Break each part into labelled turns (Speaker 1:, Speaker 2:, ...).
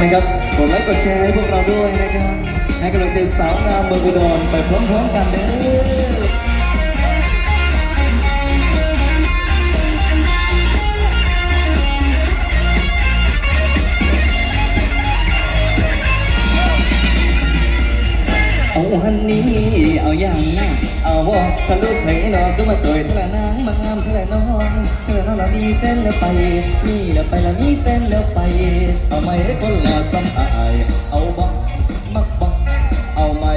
Speaker 1: นะครับกดไลค์กดแชร์ให้พวกเราด้วยนะครับ ให้กำลังใจสาวงามเมืองอุดรไปพร้อมๆกันเลย นนี้ เอาอย่างน้าเอาวอทะลุเพลนอกก็มาสวยทะละนางมางามทะละน้องทะละน้องละมีเต้นแล้วไปมีแล้วไปละมีเต้นแล้วไป เอาไม่คนล่อสำอายเอาบักมักบักเอาไม่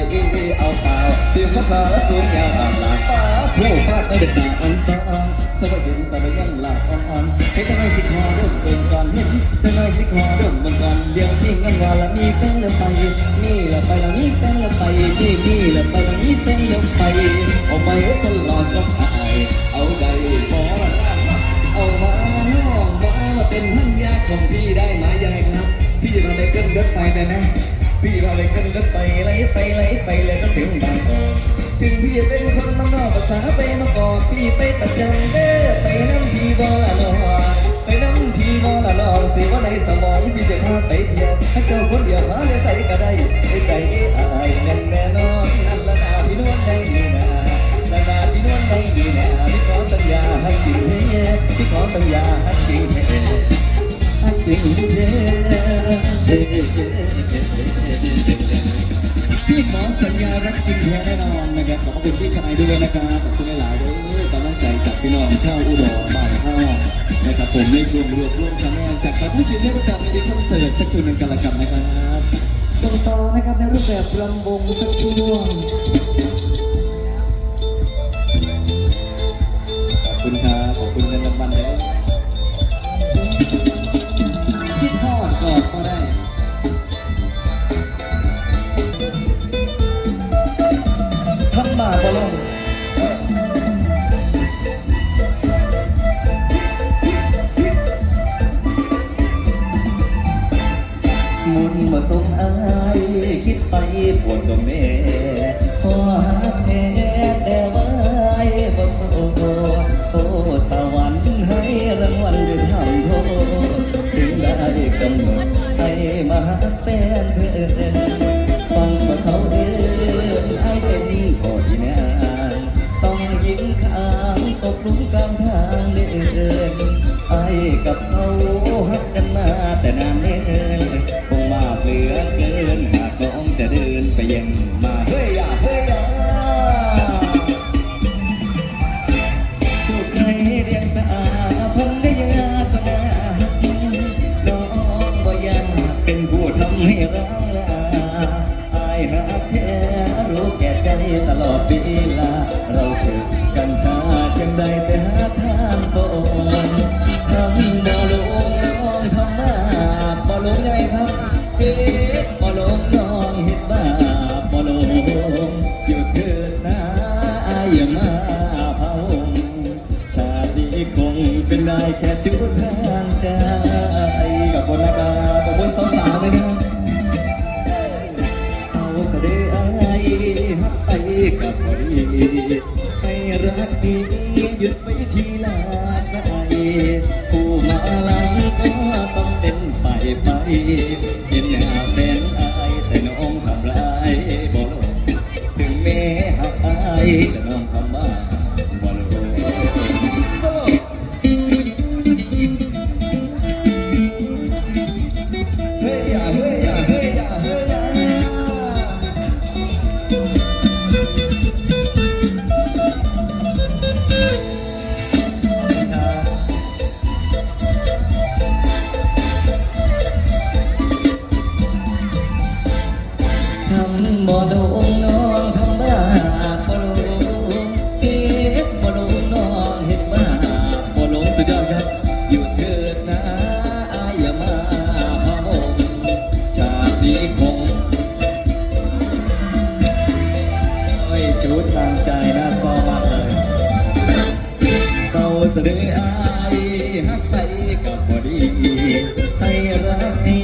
Speaker 1: เอาเปล่าเตรียมข้าขาสูงยาวหลากป้าทั่วฟาไม่เป็นตาอันสองสวัสดีแต่ละยังหลากอ่อนๆเฮ้ยแต่น้อยสิคอเริ่มเบิ่งก่อนเห็นแต่น้อยสิคอเริ่มเบิ่งก่อนเดียว ที่เงินว่าละมีเต้นแล้วไปมีแล้วไปละมีเต้นแล้วไปมีมีแล้วไปละมีเต้นแล้วไป เอาไปให้คนหล่อสำอายเอาได้บ่เอามาน้องมาเป็นพันยาของพี่ได้ไหมยังไงครับ พี่มาได้ขึ้นรถไฟไปนะพี่มาได้ขึ้นรถไฟไหลไปไหลไปเลยก็ถึงบางกอกถึงพี่เป็นคนมันนอกภาษาไปมาก่อกพี่ไปประจำเด้อไปน้ำพี่บ่ละนอ ไปน้ำพี่บ่ละนอนสิว่าในสมองพี่จะพาไปเที่ยวให้เจ้าคนเดียวพาเลยใส่ก็ได้ให้ใจอายแน่นแน่นอนนั่นละนาพี่นวลได้ดีนะละนาพี่นวลได้ดีนะพี่ขอสัญญาให้จริงเฮ้พี่ขอสัญญาให้จริงเฮ้ให้จริงเฮ้พี่ขอสัญญารักจริงแท้แน่นอนนะครับขอบคุณพี่ชายด้วยนะครับขอบคุณหลายๆด้วยกำลังใจจากพี่น้องชาวอุดรบ้านข้า นะครับผมในช่วงรวบรวมคะแนนจากผู้สิทธิ์ในรูปแบบในคอนเสิร์ตสักช่วงหนึ่งกันละกันนะครับส่งต่อนะครับในรูปแบบรำวงสักช่วงขอบคุณครับ มุนมาส่งอายคิดไปปวดตรงนี้พอหักแท้แต่ว่าบ่โสดโอ้สวรรค์ให้รางวัลด้วยทำโทษถึงได้กำหนดให้มาหาแฟนเพื่อนฟังว่าเขาเดินไอ้เป็นโทษที่นานต้องยิงข้างตกหลุมกลางทางเดินไอ้กับเขาหักกันมาแต่นานเนิ่ ยังมาเฮ้ยอย่าเฮ้ยอย่าถูกในเรียงตาพันได้ยาก็ได้น้องบ่อยากเป็นผู้ทำให้ร้างลาอายรักแท้รู้แก่ใจตลอดเวลาเราเจอกันช้าจังใดแต่หาทางบ่ทำบ่ลงทำมาบ่ลงไงครับเฮ็ดบ่ลง ได้แค่ชั่วทางใจกับบนอากาศกับบนสาวๆเลยนะสาวเสด็จไอ้ฮักไอ้กับพอดีให้รักดีหยุดไปทีละไกผู้มาลังก็ต้องเป็นไปไป บ่โดนน้องทำบ้าบ่รู้เก็บบ่โดนน้องเห็นบ้าบ่ลงสุดยอดครับอยู่เถิดนะอายอย่ามาพะวงชาตินี้คงโอ้ยชุดทางใจน่าซ้อมากเลยเศร้าเสด็จอายหักไปกับพอดีให้รักนี้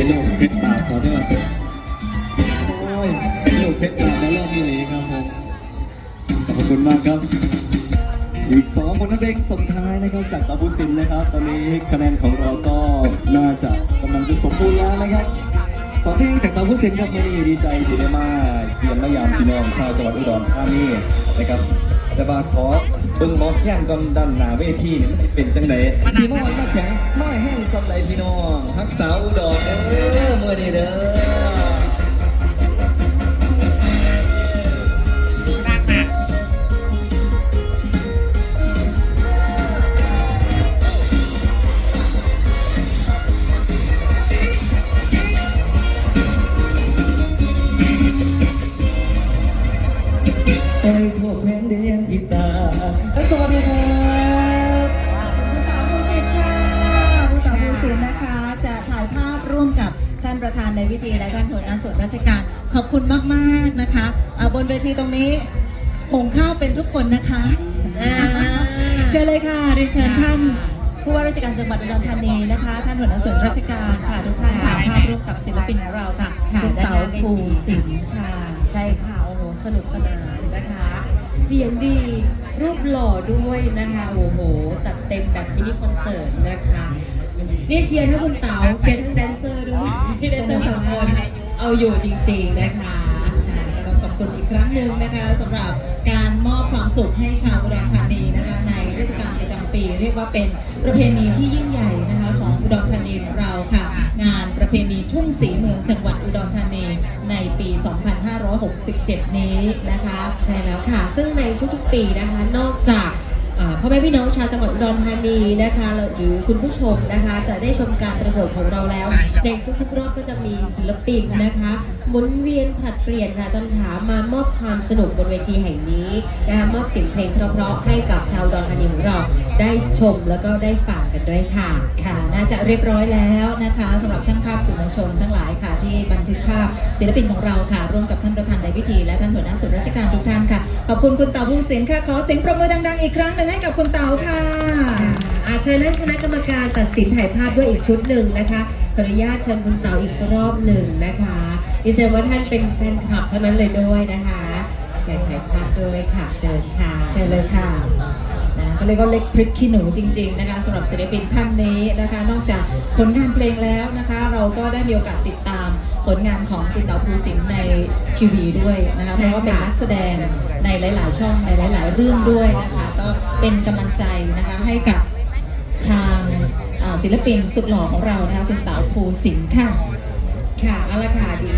Speaker 1: อลงถึงแม่หักแม่แต่ลูกเพชรตาบเขาด้วยโอ้ยโลกเพชรตาแล้วรอบนี้เลยครับผมขอบคุณมากครับอีกสองผลนักเด็กสุดท้ายนะครับจากตาบุสินนะครับ ตอนนี้คะแนนของเราก็น่าจะกำลังจะสมบูรณ์แล้วนะครับสองที่จากตาบุสินครับวันนี้ดีใจที่ได้มาเยี่ยมมายามพี่น้องชาวจังหวัดอุดรธานีนะครับแต่บาขอ เบิ่งหมอแค้นก่อนด้านหน้าเวทีนี่มันสิเป็นจังไดสีม่อนมาแข็งน้อยแห้งสำไรพี่น้องฮักสาวอุดรเด้อมื่อนี้เด้อ ทั่วแผ่นดินอีสานสวัสดีครับ
Speaker 2: ผู้สิทธิ์ค่ะผู้ต่อผู้สิทธิ์นะคะ จะถ่ายภาพร่วมกับท่านประธานในพิธีและท่านหัวหน้าส่วนราชการ ขอบคุณมากๆนะคะอ่าบนเวทีตรงนี้หุงข้าวเป็นทุกคนนะคะ
Speaker 3: อ่า
Speaker 2: เชิญเลยค่ะเรียนเชิญท่านผู้ว่าราชการจังหวัดอุดรธานีนะคะ ท่านหัวหน้าส่วนราชการค่ะทุกท่านถ่ายภาพร่วมกับศิลปินของเราค่ะ
Speaker 3: ค่ะ
Speaker 2: คุณเต๋า
Speaker 3: ด้านหน้าเวที
Speaker 2: ภูสินทร์ค่ะ
Speaker 3: ใช่ค่ะโอ้โห สนุกสนานนะคะ เสียงดีรูปหล่อด้วยนะคะโอ้โห จัดเต็มแบบมินิคอนเสิร์ตนะคะนี่เชียร์ทั้งคุณเต๋าเชียร์ทั้งแดนเซอร์ด้วยแดนเซอร์สองคนเอาอยู่จริงๆนะคะ
Speaker 2: ค่ะก็ต้องขอบคุณอีกครั้งหนึ่งนะคะสำหรับการมอบความสุขให้ชาวอุดรธานีนะคะในเทศกาลประจำปี เรียกว่าเป็นประเพณีที่ยิ่งใหญ่นะคะ ดรธานีเราค่ะ งานประเพณีทุ่งสีเมืองจังหวัดอุดรธานีในปี 2567 นี้นะคะ
Speaker 3: ใช่แล้วค่ะ ซึ่งในทุกๆปีนะคะ นอกจาก พ่อแม่พี่น้องชาวจังหวัดอุดรธานีนะคะหรือคุณผู้ชมนะคะจะได้ชมการประกวดของเราแล้ว ในทุกๆรอบก็จะมีศิลปินนะคะหมุนเวียนผลัดเปลี่ยนค่ะจันถามามอบความสนุกบนเวทีแห่งนี้นะคะมอบเสียงเพลงเพราะๆให้กับชาวอุดรธานีของเราได้ชมแล้วก็ได้ฟังกันด้วยค่ะ
Speaker 2: ค่ะ น่าจะเรียบร้อยแล้วนะคะสำหรับช่างภาพสื่อมวลชนทั้งหลายค่ะที่บันทึกภาพศิลปินของเราค่ะ ร่วมกับท่านประธานในพิธี และท่านหัวหน้าส่วนราชการทุกท่านค่ะขอบคุณคุณเต๋าผู้สินค่ะขอเสียงประมือดังๆอีกครั้งหนึ่งให้กับคุณเต๋าค่ะ
Speaker 3: อาเชิญท่านคณะกรรมการตัดสินถ่ายภาพด้วยอีกชุดหนึ่งนะคะขออนุญาตเชิญคุณเต๋าอีกรอบหนึ่งนะคะดิฉันว่าท่านเป็นแฟนคลับเท่านั้นเลยด้วยนะคะอยากถ่ายภาพด้วยค่ะเชิญค่ะ
Speaker 2: เชิญเลยค่ะนะก็เลยก็เล็กพริกขี้หนูจริง ๆ นะคะสำหรับศิลปินท่านนี้นะคะ นอกจากผลงานเพลงแล้วนะคะ เราก็ได้มีโอกาสติดตาม ผลงานของคุณเต๋าภูสินทร์ในทีวีด้วยนะคะ
Speaker 3: ใช่
Speaker 2: เพราะว่าเป็น
Speaker 3: ค่ะ
Speaker 2: นักแสดงในหลาย ๆ ช่องในหลาย ๆ เรื่องด้วยนะคะ ก็เป็นกำลังใจนะคะให้กับทางอ่าศิลปินสุดหล่อของเรานะคะคุณเต๋าภูสินทร์ค่ะ
Speaker 3: ค่ะเอาละค่ะดิ